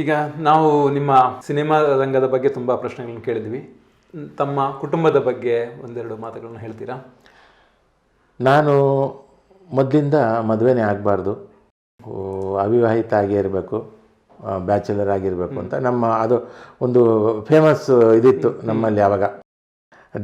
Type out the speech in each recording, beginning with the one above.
ಈಗ ನಾವು ನಿಮ್ಮ ಸಿನಿಮಾ ರಂಗದ ಬಗ್ಗೆ ತುಂಬ ಪ್ರಶ್ನೆಗಳನ್ನು ಕೇಳಿದ್ವಿ. ತಮ್ಮ ಕುಟುಂಬದ ಬಗ್ಗೆ ಒಂದೆರಡು ಮಾತುಗಳನ್ನು ಹೇಳ್ತೀರಾ? ನಾನು ಮೊದಲಿಂದ ಮದುವೆನೇ ಆಗಬಾರ್ದು. ಅವಿವಾಹಿತ ಆಗೇ ಇರಬೇಕು ಬ್ಯಾಚುಲರ್ ಆಗಿರಬೇಕು ಅಂತ ನಮ್ಮ ಅದು ಒಂದು ಫೇಮಸ್ ಇದಿತ್ತು ನಮ್ಮಲ್ಲಿ ಆವಾಗ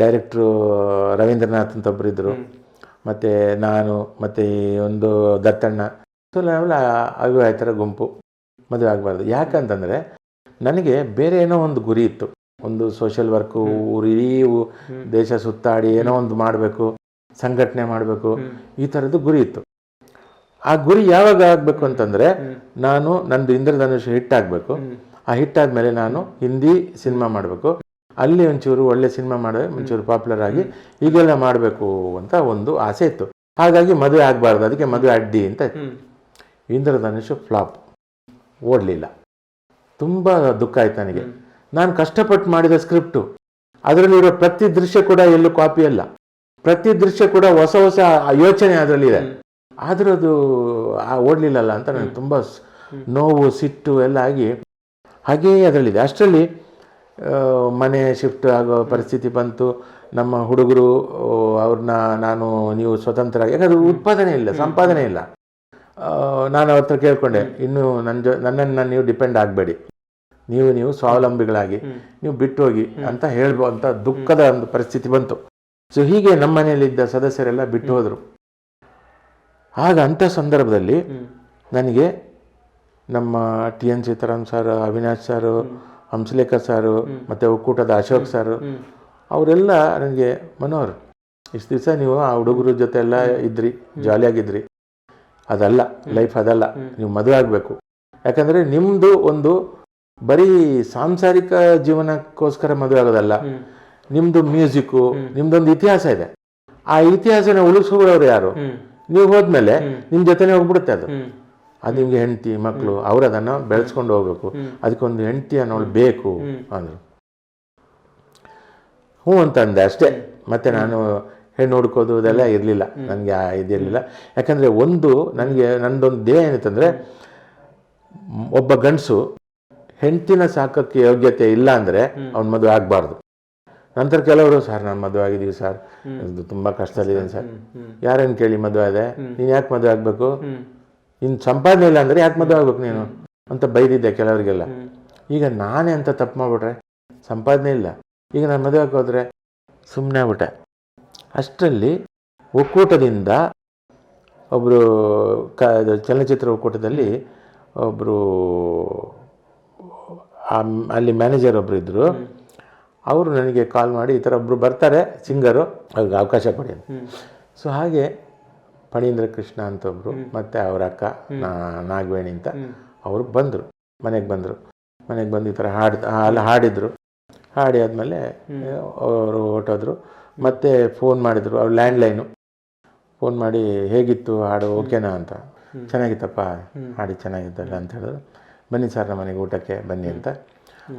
ಡೈರೆಕ್ಟ್ರು ರವೀಂದ್ರನಾಥ್ ಅಂತ ಒಬ್ಬರಿದ್ದರು ಮತ್ತು ನಾನು ಮತ್ತು ಈ ಒಂದು ದತ್ತಣ್ಣ. ಸೊ ನಾವೆಲ್ಲ ಅವಿವಾಹಿತರ ಗುಂಪು. ಮದುವೆ ಆಗಬಾರ್ದು. ಯಾಕಂತಂದರೆ ನನಗೆ ಬೇರೆ ಏನೋ ಒಂದು ಗುರಿ ಇತ್ತು. ಒಂದು ಸೋಷಿಯಲ್ ವರ್ಕು ಊರಿ ದೇಶ ಸುತ್ತಾಡಿ ಏನೋ ಒಂದು ಮಾಡಬೇಕು ಸಂಘಟನೆ ಮಾಡಬೇಕು ಈ ಥರದ್ದು ಗುರಿ ಇತ್ತು. ಆ ಗುರಿ ಯಾವಾಗ ಆಗಬೇಕು ಅಂತಂದರೆ ನಾನು ನಂದು ಇಂದ್ರಧನುಷ್ ಹಿಟ್ ಆಗಬೇಕು. ಆ ಹಿಟ್ ಆದಮೇಲೆ ನಾನು ಹಿಂದಿ ಸಿನಿಮಾ ಮಾಡಬೇಕು. ಅಲ್ಲಿ ಒಂಚೂರು ಒಳ್ಳೆ ಸಿನಿಮಾ ಮಾಡಿ ಒಂಚೂರು ಪಾಪ್ಯುಲರ್ ಆಗಿ ಈಗೆಲ್ಲ ಮಾಡಬೇಕು ಅಂತ ಒಂದು ಆಸೆ ಇತ್ತು. ಹಾಗಾಗಿ ಮದುವೆ ಆಗಬಾರ್ದು. ಅದಕ್ಕೆ ಮದುವೆ ಅಡ್ಡಿ ಅಂತ ಇತ್ತು. ಇಂದ್ರಧನುಷ್ ಫ್ಲಾಪ್. ಓಡಲಿಲ್ಲ. ತುಂಬ ದುಃಖ ಆಯ್ತು ನನಗೆ. ನಾನು ಕಷ್ಟಪಟ್ಟು ಮಾಡಿದ ಸ್ಕ್ರಿಪ್ಟು ಅದರಲ್ಲಿರೋ ಪ್ರತಿ ದೃಶ್ಯ ಕೂಡ ಎಲ್ಲೂ ಕಾಪಿ ಅಲ್ಲ. ಪ್ರತಿ ದೃಶ್ಯ ಕೂಡ ಹೊಸ ಹೊಸ ಯೋಚನೆ ಅದರಲ್ಲಿದೆ. ಆದರೂ ಅದು ಓಡಲಿಲ್ಲಲ್ಲ ಅಂತ ನನಗೆ ತುಂಬ ನೋವು ಸಿಟ್ಟು ಎಲ್ಲ ಆಗಿ ಹಾಗೆಯೇ ಅದರಲ್ಲಿದೆ. ಅಷ್ಟರಲ್ಲಿ ಮನೆ ಶಿಫ್ಟ್ ಆಗೋ ಪರಿಸ್ಥಿತಿ ಬಂತು. ನಮ್ಮ ಹುಡುಗರು ಅವ್ರನ್ನ ನಾನು ನೀವು ಸ್ವತಂತ್ರ ಯಾಕಂದ್ರೆ ಉತ್ಪಾದನೆ ಇಲ್ಲ ಸಂಪಾದನೆ ಇಲ್ಲ. ನಾನು ಅವ್ರ ಹತ್ರ ಕೇಳ್ಕೊಂಡೆ ಇನ್ನು ನನ್ನ ಜೊ ನನ್ನನ್ನು ನೀವು ಡಿಪೆಂಡ್ ಆಗಬೇಡಿ. ನೀವು ನೀವು ಸ್ವಾವಲಂಬಿಗಳಾಗಿ ನೀವು ಬಿಟ್ಟು ಹೋಗಿ ಅಂತ ಹೇಳುವಂಥ ಅಂತ ದುಃಖದ ಒಂದು ಪರಿಸ್ಥಿತಿ ಬಂತು. ಸೊ ಹೀಗೆ ನಮ್ಮ ಮನೆಯಲ್ಲಿದ್ದ ಸದಸ್ಯರೆಲ್ಲ ಬಿಟ್ಟು ಹೋದರು. ಆಗ ಅಂಥ ಸಂದರ್ಭದಲ್ಲಿ ನನಗೆ ನಮ್ಮ T N Sitaram sir Avinash sir Hamsalekha sir ಮತ್ತು ಒಕ್ಕೂಟದ ಅಶೋಕ್ ಸರ್ ಅವರೆಲ್ಲ ನನಗೆ ಮನೋಹರ್ ಇಷ್ಟು ದಿವಸ ನೀವು ಆ ಹುಡುಗರ ಜೊತೆ ಎಲ್ಲ ಇದ್ರಿ ಜಾಲಿಯಾಗಿದ್ರಿ. ಅದಲ್ಲ ಲೈಫ್ ಅದಲ್ಲ ನೀವು ಮದುವೆ ಆಗಬೇಕು. ಯಾಕಂದರೆ ನಿಮ್ಮದು ಒಂದು ಬರೀ ಸಾಂಸಾರಿಕ ಜೀವನಕ್ಕೋಸ್ಕರ ಮದುವೆ ಆಗೋದಲ್ಲ ನಿಮ್ಮದು ಮ್ಯೂಸಿಕ್ಕು ನಿಮ್ಮದೊಂದು ಇತಿಹಾಸ ಇದೆ. ಆ ಇತಿಹಾಸನ ಉಳಿಸ್ಕೊಳ್ಳೋರು ಯಾರು? ನೀವು ಹೋದ್ಮೇಲೆ ನಿಮ್ಮ ಜೊತೆನೇ ಹೋಗ್ಬಿಡುತ್ತೆ ಅದು. ಅದು ನಿಮಗೆ ಹೆಂಡತಿ ಮಕ್ಕಳು ಅವ್ರು ಅದನ್ನು ಬೆಳೆಸ್ಕೊಂಡು ಹೋಗ್ಬೇಕು. ಅದಕ್ಕೊಂದು ಹೆಂಡತಿ ಅನ್ನೋಳು ಬೇಕು ಅಂದರು. ಹ್ಞೂ ಅಂತ ಅಂದೆ ಅಷ್ಟೇ ಮತ್ತೆ ನಾನು ಹೆಣ್ಣು ಹುಡ್ಕೋದು ಇದೆಲ್ಲ ಇರಲಿಲ್ಲ ನನಗೆ ಆ ಇದಿರಲಿಲ್ಲ ಯಾಕಂದರೆ ಒಂದು ನನಗೆ ನನ್ನದೊಂದು ದೇಹ ಏನಿತ್ತಂದರೆ ಒಬ್ಬ ಗಂಡಸು ಹೆಂಡ್ತಿನ ಸಾಕಕ್ಕೆ ಯೋಗ್ಯತೆ ಇಲ್ಲ ಅಂದರೆ ಅವ್ನ ಮದುವೆ ಆಗಬಾರ್ದು. ನಂತರ ಕೆಲವರು ಸರ್ ನಾನು ಮದುವೆ ಆಗಿದ್ದೀವಿ ಸರ್. ತುಂಬ ಕಷ್ಟದಲ್ಲಿದ್ದೀನಿ ಸರ್. ಯಾರೇನು ಕೇಳಿ ಮದುವೆ ಇದೆ ನೀನು ಯಾಕೆ ಮದುವೆ ಆಗಬೇಕು? ನಿನ್ನ ಸಂಪಾದನೆ ಇಲ್ಲ ಅಂದರೆ ಯಾಕೆ ಮದುವೆ ಆಗ್ಬೇಕು ನೀನು? ಅಂತ ಬೈದಿದ್ದೆ ಕೆಲವರಿಗೆಲ್ಲ. ಈಗ ನಾನೇ ಅಂತ ತಪ್ಪು ಮಾಡಿಬಿಟ್ರೆ ಸಂಪಾದನೆ ಇಲ್ಲ. ಈಗ ನಾನು ಮದುವೆ ಆಗೋದ್ರೆ ಸುಮ್ಮನೆ ಆಗ್ಬಿಟ್ಟೆ. ಅಷ್ಟರಲ್ಲಿ ಒಕ್ಕೂಟದಿಂದ ಒಬ್ಬರು ಕ ಇದು ಚಲನಚಿತ್ರ ಒಕ್ಕೂಟದಲ್ಲಿ ಒಬ್ಬರು ಅಲ್ಲಿ ಮ್ಯಾನೇಜರ್ ಒಬ್ಬರು ಇದ್ದರು ಅವರು ನನಗೆ ಕಾಲ್ ಮಾಡಿ ಈ ಥರ ಒಬ್ಬರು ಬರ್ತಾರೆ ಸಿಂಗರು ಅವ್ರಿಗೆ ಅವಕಾಶ ಕೊಡಿ ಅಂತ. ಸೊ ಹಾಗೆ ಫಣೀಂದ್ರ ಕೃಷ್ಣ ಅಂತ ಒಬ್ಬರು ಮತ್ತು ಅವರ ಅಕ್ಕ ನಾ- ನಾಗವೇಣಿ ಅಂತ ಅವರು ಬಂದರು ಮನೆಗೆ ಬಂದರು. ಮನೆಗೆ ಬಂದು ಈ ಥರ ಹಾಡು ಅಲ್ಲಿ ಹಾಡಿದರು. ಹಾಡಿ ಆದಮೇಲೆ ಅವರು ಹೊರಟೋದ್ರು. ಮತ್ತೆ ಫೋನ್ ಮಾಡಿದರು ಅವ್ರು ಲ್ಯಾಂಡ್ಲೈನು ಫೋನ್ ಮಾಡಿ ಹೇಗಿತ್ತು ಹಾಡು? ಓಕೆನಾ ಅಂತ. ಚೆನ್ನಾಗಿತ್ತಪ್ಪ ಹಾಡಿ ಚೆನ್ನಾಗಿದ್ದಲ್ಲ ಅಂತ ಹೇಳಿದ್ರು. ಬನ್ನಿ ಸರ್ ನಮ್ಮ ಮನೆಗೆ ಊಟಕ್ಕೆ ಬನ್ನಿ ಅಂತ.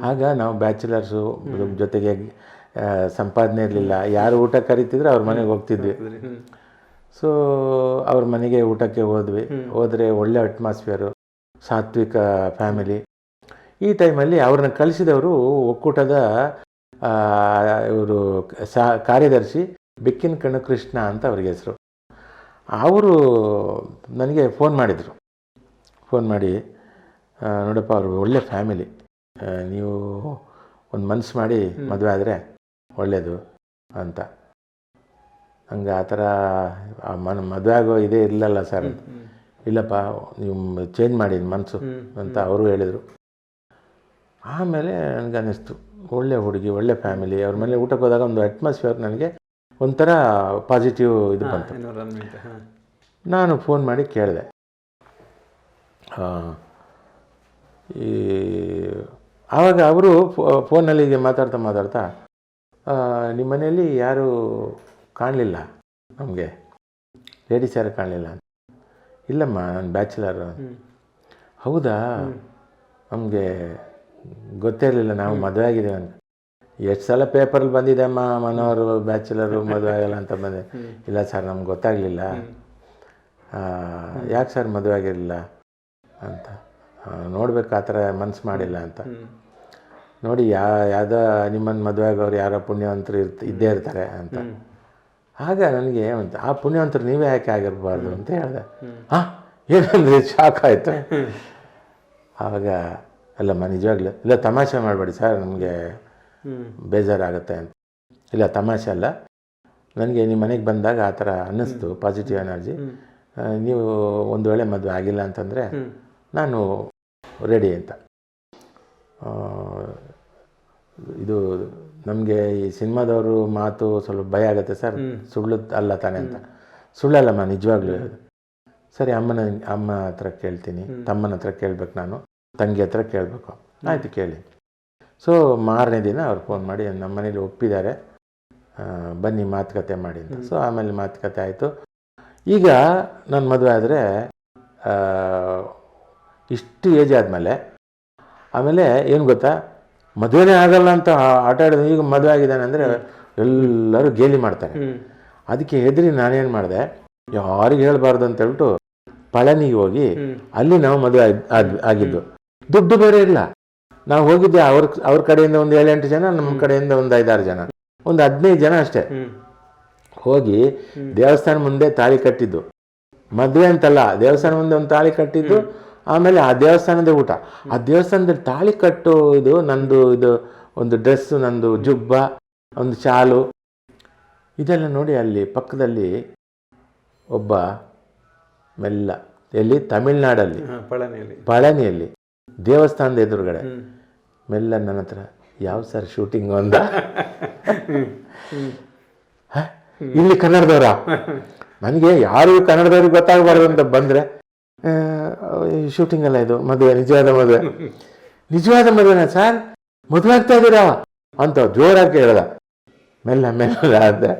ಆಗ ನಾವು ಬ್ಯಾಚುಲರ್ಸು ಜೊತೆಗೆ ಸಂಪಾದನೆ ಇರಲಿಲ್ಲ. ಯಾರು ಊಟ ಕರಿತಿದ್ರೆ ಅವ್ರ ಮನೆಗೆ ಹೋಗ್ತಿದ್ವಿ. ಸೊ ಅವ್ರ ಮನೆಗೆ ಊಟಕ್ಕೆ ಹೋದ್ವಿ. ಹೋದರೆ ಒಳ್ಳೆ ಅಟ್ಮಾಸ್ಫಿಯರು ಸಾತ್ವಿಕ ಫ್ಯಾಮಿಲಿ ಈ ಟೈಮಲ್ಲಿ ಅವ್ರನ್ನ ಕಳಿಸಿದವರು ಒಕ್ಕೂಟದ ಇವರು ಸಾ ಕಾರ್ಯದರ್ಶಿ ಬೆಕ್ಕಿನ ಕಣ್ಣು ಕೃಷ್ಣ ಅಂತ ಅವ್ರಿಗೆ ಹೆಸರು. ಅವರು ನನಗೆ ಫೋನ್ ಮಾಡಿದರು. ಫೋನ್ ಮಾಡಿ ನೋಡಪ್ಪ ಅವರು ಒಳ್ಳೆ ಫ್ಯಾಮಿಲಿ. ನೀವು ಒಂದು ಮನಸ್ಸು ಮಾಡಿ ಮದುವೆ ಆದರೆ ಒಳ್ಳೆಯದು ಅಂತ. ಹಂಗೆ ಆ ಥರ ಮನ ಮನ್ ಮದುವೆ ಆಗೋ ಇದೇ ಇರಲಿಲ್ಲ ಸರ್ ಇಲ್ಲಪ್ಪ ನೀವು ಚೇಂಜ್ ಮಾಡಿ ಮನಸ್ಸು ಅಂತ ಅವರು ಹೇಳಿದರು. ಆಮೇಲೆ ನನಗೆ ಅನ್ನಿಸ್ತು ಒಳ್ಳೆ ಹುಡುಗಿ ಒಳ್ಳೆ ಫ್ಯಾಮಿಲಿ ಅವ್ರ ಮೇಲೆ ಊಟಕ್ಕೆ ಹೋದಾಗ ಒಂದು ಅಟ್ಮಾಸ್ಫಿಯರ್ ನನಗೆ ಒಂಥರ ಪಾಸಿಟಿವ್ ಇದು ಬಂತು. ನಾನು ಫೋನ್ ಮಾಡಿ ಕೇಳಿದೆ. ಈ ಆವಾಗ ಅವರು ಫೋನಲ್ಲಿ ಹೀಗೆ ಮಾತಾಡ್ತಾ ಮಾತಾಡ್ತಾ ನಿಮ್ಮ ಮನೆಯಲ್ಲಿ ಯಾರು ಕಾಣಲಿಲ್ಲ ನಮಗೆ? ಲೇಡೀಸ್ ಯಾರು ಕಾಣಲಿಲ್ಲ ಇಲ್ಲಮ್ಮ ನಾನು ಬ್ಯಾಚುಲರ್ ಹೌದಾ? ನಮಗೆ ಗೊತ್ತೇ ಇರಲಿಲ್ಲ ನಾವು ಮದುವೆ ಆಗಿದ್ದೇವೆ ಅಂತ. ಎಷ್ಟು ಸಲ ಪೇಪರಲ್ಲಿ ಬಂದಿದೆ ಅಮ್ಮ ಮನೋರು ಬ್ಯಾಚುಲರು ಮದುವೆ ಆಗಲ್ಲ ಅಂತ ಬಂದೆ. ಇಲ್ಲ ಸರ್ ನಮ್ಗೆ ಗೊತ್ತಾಗಲಿಲ್ಲ. ಯಾಕೆ ಸರ್ ಮದುವೆ ಆಗಿರಲಿಲ್ಲ ಅಂತ ನೋಡ್ಬೇಕು ಆ ಥರ ಮನ್ಸು ಮಾಡಿಲ್ಲ ಅಂತ. ನೋಡಿ ಯಾ ಯಾವುದೋ ನಿಮ್ಮನ್ನು ಮದುವೆ ಆಗೋರು ಯಾರೋ ಪುಣ್ಯವಂತರು ಇರ್ತ ಇದ್ದೇ ಇರ್ತಾರೆ ಅಂತ. ಆಗ ನನಗೆ ಅಂತ ಆ ಪುಣ್ಯವಂತರು ನೀವೇ ಯಾಕೆ ಆಗಿರಬಾರ್ದು ಅಂತ ಹೇಳಿದೆ. ಹಾಂ ಏನಂದ್ರೆ ಶಾಕ್ ಆಯಿತು. ಆವಾಗ ಅಲ್ಲಮ್ಮ ನಿಜವಾಗ್ಲೂ. ಇಲ್ಲ ತಮಾಷೆ ಮಾಡಬೇಡಿ ಸರ್ ನಮಗೆ. ಬೇಜಾರಾಗುತ್ತೆ ಅಂತ. ಇಲ್ಲ ತಮಾಷೆ ಅಲ್ಲ. ನನಗೆ ನಿಮ್ಮ ಮನೆಗೆ ಬಂದಾಗ ಆ ಥರ ಅನ್ನಿಸ್ತು ಪಾಸಿಟಿವ್ ಎನರ್ಜಿ ನೀವು ಒಂದು ವೇಳೆ ಮದುವೆ ಆಗಿಲ್ಲ ಅಂತಂದರೆ ನಾನು ರೆಡಿ ಅಂತ. ಇದು ನಮಗೆ ಈ ಸಿನಿಮಾದವರು ಮಾತು ಸ್ವಲ್ಪ ಭಯ ಆಗುತ್ತೆ ಸರ್. ಸುಳ್ಳು ಅಲ್ಲ ತಾನೆ ಅಂತ. ಸುಳ್ಳಲ್ಲಮ್ಮ ನಿಜವಾಗ್ಲೂ ಸರಿ ಅಮ್ಮನ ಅಮ್ಮ ಹತ್ರ ಕೇಳ್ತೀನಿ. ತಮ್ಮನ ಹತ್ರ ಕೇಳ್ಬೇಕು ನಾನು. ತಂಗಿ ಹತ್ರ ಕೇಳಬೇಕು. ಆಯಿತು ಕೇಳಿ. ಸೊ ಮಾರನೇ ದಿನ ಅವ್ರು ಫೋನ್ ಮಾಡಿ ನಮ್ಮ ಮನೇಲಿ ಒಪ್ಪಿದ್ದಾರೆ. ಬನ್ನಿ ಮಾತುಕತೆ ಮಾಡಿ ಅಂತ. ಸೊ ಆಮೇಲೆ ಮಾತುಕತೆ ಆಯಿತು. ಈಗ ನನ್ನ ಮದುವೆ ಆದರೆ ಇಷ್ಟು ಏಜ್ ಆದಮೇಲೆ ಆಮೇಲೆ ಏನು ಗೊತ್ತಾ? ಮದುವೆನೇ ಆಗಲ್ಲ ಅಂತ ಆಟ ಆಡಿದ ಈಗ ಮದುವೆ ಆಗಿದ್ದಾನೆ ಅಂದರೆ ಎಲ್ಲರೂ ಗೇಲಿ ಮಾಡ್ತಾರೆ. ಅದಕ್ಕೆ ಹೆದರಿ ನಾನೇನು ಮಾಡಿದೆ? ಯಾರಿಗೆ ಹೇಳಬಾರ್ದು ಅಂತ ಹೇಳ್ಬಿಟ್ಟು ಪಳನಿಗೆ ಹೋಗಿ ಅಲ್ಲಿ ನಾವು ಮದುವೆ ಆಗ್- ಆಗ್- ಆಗಿದ್ದು. ದುಡ್ಡು ಬೇರೆ ಇಲ್ಲ. ನಾವು ಹೋಗಿದ್ದೆ ಅವ್ರ ಅವ್ರ ಕಡೆಯಿಂದ ಒಂದು ಏಳೆಂಟು ಜನ ನಮ್ಮ ಕಡೆಯಿಂದ ಒಂದು ಐದಾರು ಜನ. ಒಂದು ಹದಿನೈದು ಜನ ಅಷ್ಟೇ. ಹೋಗಿ ದೇವಸ್ಥಾನ ಮುಂದೆ ತಾಳಿ ಕಟ್ಟಿದ್ದು. ಮದುವೆ ಅಂತಲ್ಲ ದೇವಸ್ಥಾನ ಮುಂದೆ ಒಂದು ತಾಳಿ ಕಟ್ಟಿದ್ದು ಆಮೇಲೆ ಆ ದೇವಸ್ಥಾನದ ಊಟ. ಆ ದೇವಸ್ಥಾನದಲ್ಲಿ ತಾಳಿ ಕಟ್ಟೋ ಇದು ನಂದು ಇದು ಒಂದು ಡ್ರೆಸ್ಸು ನಂದು ಜುಬ್ಬ ಒಂದು ಶಾಲು. ಇದೆಲ್ಲ ನೋಡಿ ಅಲ್ಲಿ ಪಕ್ಕದಲ್ಲಿ ಒಬ್ಬ ಮೆಲ್ಲ. ಎಲ್ಲಿ? ತಮಿಳ್ನಾಡಲ್ಲಿ. ಪಳನಿಯಲ್ಲಿ. ದೇವಸ್ಥಾನದ ಎದುರುಗಡೆ. ಮೆಲ್ಲ ನನ್ನ ಹತ್ರ ಯಾವ ಸರ್ ಶೂಟಿಂಗ್ ಅಂದ? ಇಲ್ಲಿ ಕನ್ನಡದವರ? ನನಗೆ ಯಾರು ಕನ್ನಡದವ್ರಿಗೆ ಗೊತ್ತಾಗಬಾರ್ದು ಅಂತ ಬಂದರೆ ಶೂಟಿಂಗ್ ಅಲ್ಲ ಇದು ಮದುವೆ ನಿಜವಾದ ಮದುವೆ. ನಿಜವಾದ ಮದುವೆನ ಸರ್? ಮದುವೆ ಆಗ್ತಾ ಇದ್ದೀರಾ? ಅಂತ ಜೋರಾಗಿ ಹೇಳ್ದ ಮೆಲ್ಲ ಮೆಲ್ಲ ಅಂದೆ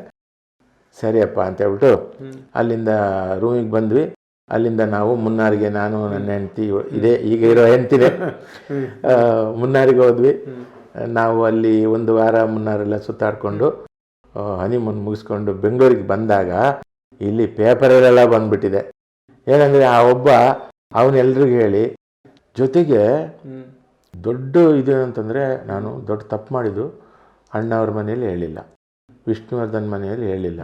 ಸರಿಯಪ್ಪ ಅಂತ ಹೇಳ್ಬಿಟ್ಟು ಅಲ್ಲಿಂದ ರೂಮಿಗೆ ಬಂದ್ವಿ. ಅಲ್ಲಿಂದ ನಾವು ಮುನ್ನಾರಿಗೆ ನಾನು ನನ್ನ ಹೆಂಡತಿ ಇದೇ ಈಗ ಇರೋ ಹೆಂಡ್ತಿದೆ. ಮುನ್ನಾರಿಗೆ ಹೋದ್ವಿ. ನಾವು ಅಲ್ಲಿ ಒಂದು ವಾರ ಮುನ್ನಾರೆಲ್ಲ ಸುತ್ತಾಡಿಕೊಂಡು ಹನಿಮೂನ್ ಮುಗಿಸ್ಕೊಂಡು ಬೆಂಗಳೂರಿಗೆ ಬಂದಾಗ ಇಲ್ಲಿ ಪೇಪರಲ್ಲೆಲ್ಲ ಬಂದ್ಬಿಟ್ಟಿದೆ. ಏನಂದರೆ ಆ ಒಬ್ಬ ಅವನೆಲ್ರಿಗೂ ಹೇಳಿ ಜೊತೆಗೆ ದೊಡ್ಡ ಇದು ಅಂತಂದರೆ ನಾನು ದೊಡ್ಡ ತಪ್ಪು ಮಾಡಿದ್ದು ಅಣ್ಣವ್ರ ಮನೆಯಲ್ಲಿ ಹೇಳಿಲ್ಲ. ವಿಷ್ಣುವರ್ಧನ್ ಮನೆಯಲ್ಲಿ ಹೇಳಿಲ್ಲ.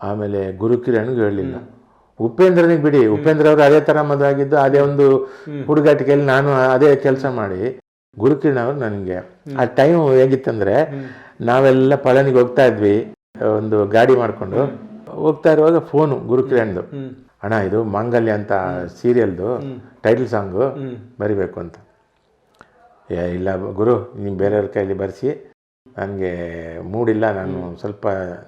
ಆಮೇಲೆ ಗುರುಕಿರಣ್ಗೂ ಹೇಳಿಲ್ಲ. ಉಪೇಂದ್ರನಿಗೆ ಬಿಡಿ. ಉಪೇಂದ್ರ ಅವರು ಅದೇ ಥರ ಮದುವಾಗಿದ್ದು ಅದೇ ಒಂದು ಹುಡುಗಾಟಿಕೆಯಲ್ಲಿ ನಾನು ಅದೇ ಕೆಲಸ ಮಾಡಿ ಗುರುಕಿರಣ್ ಅವರು ನನಗೆ. ಆ ಟೈಮ್ ಹೇಗಿತ್ತಂದ್ರೆ ನಾವೆಲ್ಲ ಪಳನಿಗೆ ಹೋಗ್ತಾ ಇದ್ವಿ ಒಂದು ಗಾಡಿ ಮಾಡಿಕೊಂಡು. ಹೋಗ್ತಾ ಇರುವಾಗ ಫೋನು ಗುರುಕಿರಣ್ದು. ಅಣ್ಣ ಇದು ಮಾಂಗಲ್ಯ ಅಂತ ಸೀರಿಯಲ್ದು ಟೈಟಲ್ ಸಾಂಗು. ಬರಿಬೇಕು ಅಂತ. ಏ ಇಲ್ಲ ಗುರು ನೀವು ಬೇರೆಯವ್ರ ಕೈಯಲ್ಲಿ ಬರೆಸಿ. ನನಗೆ ಮೂಡಿಲ್ಲ ನಾನು ಸ್ವಲ್ಪ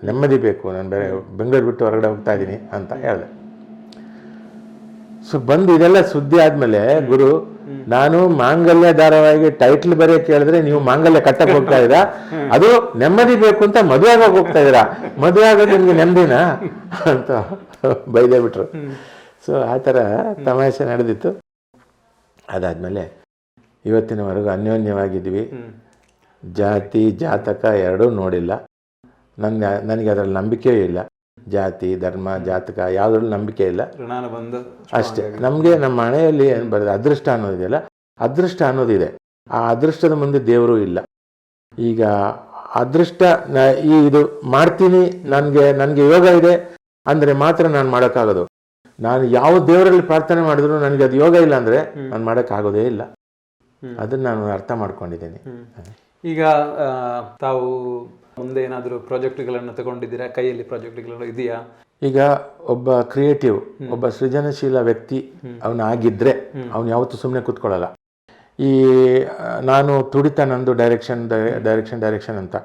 ನೆಮ್ಮದಿ ಬೇಕು ನಾನು ಬೇರೆ ಬೆಂಗಳೂರು ಬಿಟ್ಟು ಹೊರಗಡೆ ಹೋಗ್ತಾ ಇದ್ದೀನಿ ಅಂತ ಹೇಳಿದೆ. ಸೊ ಬಂದು ಇದೆಲ್ಲ ಸುದ್ದಿ ಆದಮೇಲೆ ಗುರು ನಾನು ಮಾಂಗಲ್ಯ ಧಾರಾವಾಹಿಗೆ ಟೈಟ್ಲ್ ಬರೆಯ ಕೇಳಿದ್ರೆ ನೀವು ಮಾಂಗಲ್ಯ ಕಟ್ಟಕ್ ಹೋಗ್ತಾ ಇದ್ದೀರಾ? ಅದು ನೆಮ್ಮದಿ ಬೇಕು ಅಂತ ಮದುವೆ ಆಗೋಕೆ ಹೋಗ್ತಾ ಇದ್ದೀರಾ? ಮದುವೆ ಆಗೋದು ನಿಮ್ಗೆ ನೆಮ್ಮದಿನಾ? ಅಂತ ಬೈದೇ ಬಿಟ್ರು. ಸೊ ಆ ಥರ ತಮಾಷೆ ನಡೆದಿತ್ತು. ಅದಾದಮೇಲೆ ಇವತ್ತಿನವರೆಗೂ ಅನ್ಯೋನ್ಯವಾಗಿದ್ವಿ. ಜಾತಿ ಜಾತಕ ಎರಡೂ ನೋಡಿಲ್ಲ. ನನಗೆ ನನಗೆ ಅದರಲ್ಲಿ ನಂಬಿಕೆಯೂ ಇಲ್ಲ. ಜಾತಿ ಧರ್ಮ ಜಾತಕ ಯಾವುದ್ರಲ್ಲಿ ನಂಬಿಕೆ ಇಲ್ಲ. ಬಂದು ಅಷ್ಟೇ. ನಮಗೆ ನಮ್ಮ ಮನೆಯಲ್ಲಿ ಏನು ಬರೋದು ಅದೃಷ್ಟ ಅನ್ನೋದಿದೆಯಲ್ಲ ಅದೃಷ್ಟ ಅನ್ನೋದಿದೆ ಆ ಅದೃಷ್ಟದ ಮುಂದೆ ದೇವರು ಇಲ್ಲ. ಈಗ ಅದೃಷ್ಟ ಈ ಇದು ಮಾಡ್ತೀನಿ ನನಗೆ ನನಗೆ ಯೋಗ ಇದೆ ಅಂದರೆ ಮಾತ್ರ ನಾನು ಮಾಡೋಕ್ಕಾಗೋದು. ನಾನು ಯಾವ ದೇವರಲ್ಲಿ ಪ್ರಾರ್ಥನೆ ಮಾಡಿದ್ರು ನನಗೆ ಅದು ಯೋಗ ಇಲ್ಲ ಅಂದರೆ ನಾನು ಮಾಡೋಕ್ಕಾಗೋದೇ ಇಲ್ಲ. ಅದನ್ನು ನಾನು ಅರ್ಥ ಮಾಡ್ಕೊಂಡಿದ್ದೀನಿ. ಈಗ ತಾವು ಮುಂದೆ ಏನಾದರೂ ಪ್ರಾಜೆಕ್ಟ್ಗಳನ್ನು ತಗೊಂಡಿದ್ದೀರಾ? ಕೈಯಲ್ಲಿ ಪ್ರಾಜೆಕ್ಟ್ಗಳು ಇದೆಯಾ? ಈಗ ಒಬ್ಬ ಕ್ರಿಯೇಟಿವ್ ಒಬ್ಬ ಸೃಜನಶೀಲ ವ್ಯಕ್ತಿ ಅವನ ಆಗಿದ್ರೆ ಅವನು ಯಾವತ್ತೂ ಸುಮ್ಮನೆ ಕೂತ್ಕೊಳ್ಳಲ್ಲ. ಈ ನಾನು ತುಡಿತ ನಂದು ಡೈರೆಕ್ಷನ್ ಡೈರೆಕ್ಷನ್ ಡೈರೆಕ್ಷನ್ ಅಂತ.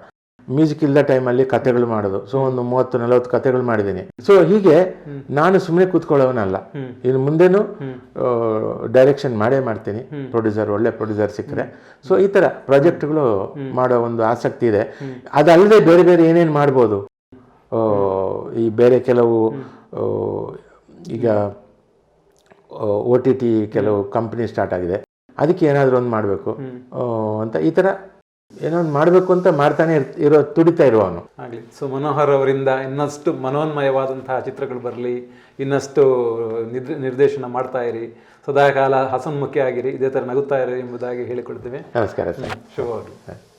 ಮ್ಯೂಸಿಕ್ ಇಲ್ಲದ ಟೈಮಲ್ಲಿ ಕತೆಗಳು ಮಾಡೋದು. ಸೊ ಒಂದು ಮೂವತ್ತು ನಲವತ್ತು ಕತೆಗಳು ಮಾಡಿದ್ದೀನಿ ಸೊ ಹೀಗೆ ನಾನು ಸುಮ್ಮನೆ ಕೂತ್ಕೊಳ್ಳೋವನಲ್ಲ ಇನ್ನು ಮುಂದೆನೂ ಡೈರೆಕ್ಷನ್ ಮಾಡೇ ಮಾಡ್ತೀನಿ. ಪ್ರೊಡ್ಯೂಸರ್ ಒಳ್ಳೆ ಪ್ರೊಡ್ಯೂಸರ್ ಸಿಕ್ಕರೆ. ಸೊ ಈ ಥರ ಪ್ರಾಜೆಕ್ಟ್ಗಳು ಮಾಡೋ ಒಂದು ಆಸಕ್ತಿ ಇದೆ. ಅದಲ್ಲದೆ ಬೇರೆ ಬೇರೆ ಏನೇನು ಮಾಡ್ಬೋದು? ಈ ಬೇರೆ ಕೆಲವು ಈಗ ಒ ಟಿ ಟಿ ಕೆಲವು ಕಂಪ್ನಿ ಸ್ಟಾರ್ಟ್ ಆಗಿದೆ. ಅದಕ್ಕೆ ಏನಾದರೂ ಒಂದು ಮಾಡಬೇಕು. ಅಂತ ಈ ಥರ ಏನೋ ಒಂದು ಮಾಡಬೇಕು ಅಂತ ಮಾಡ್ತಾನೆ ಇರ್- ತುಡಿತಾ ಇರುವವನು. ಆಗಲಿ. ಸೊ ಮನೋಹರ್ ಅವರಿಂದ ಇನ್ನಷ್ಟು ಮನೋನ್ಮಯವಾದಂತಹ ಚಿತ್ರಗಳು ಬರಲಿ ಇನ್ನಷ್ಟು ನಿರ್ ನಿರ್ದೇಶನ ಮಾಡ್ತಾ ಇರಿ. ಸದಾಕಾಲ ಹಸನ್ಮುಖಿ ಆಗಿರಿ ಇದೇ ಥರ ನಗುತ್ತಾ ಇರಿ ಎಂಬುದಾಗಿ ಹೇಳಿಕೊಳ್ತೇವೆ ನಮಸ್ಕಾರ ಶುಭವಾಗಲಿ.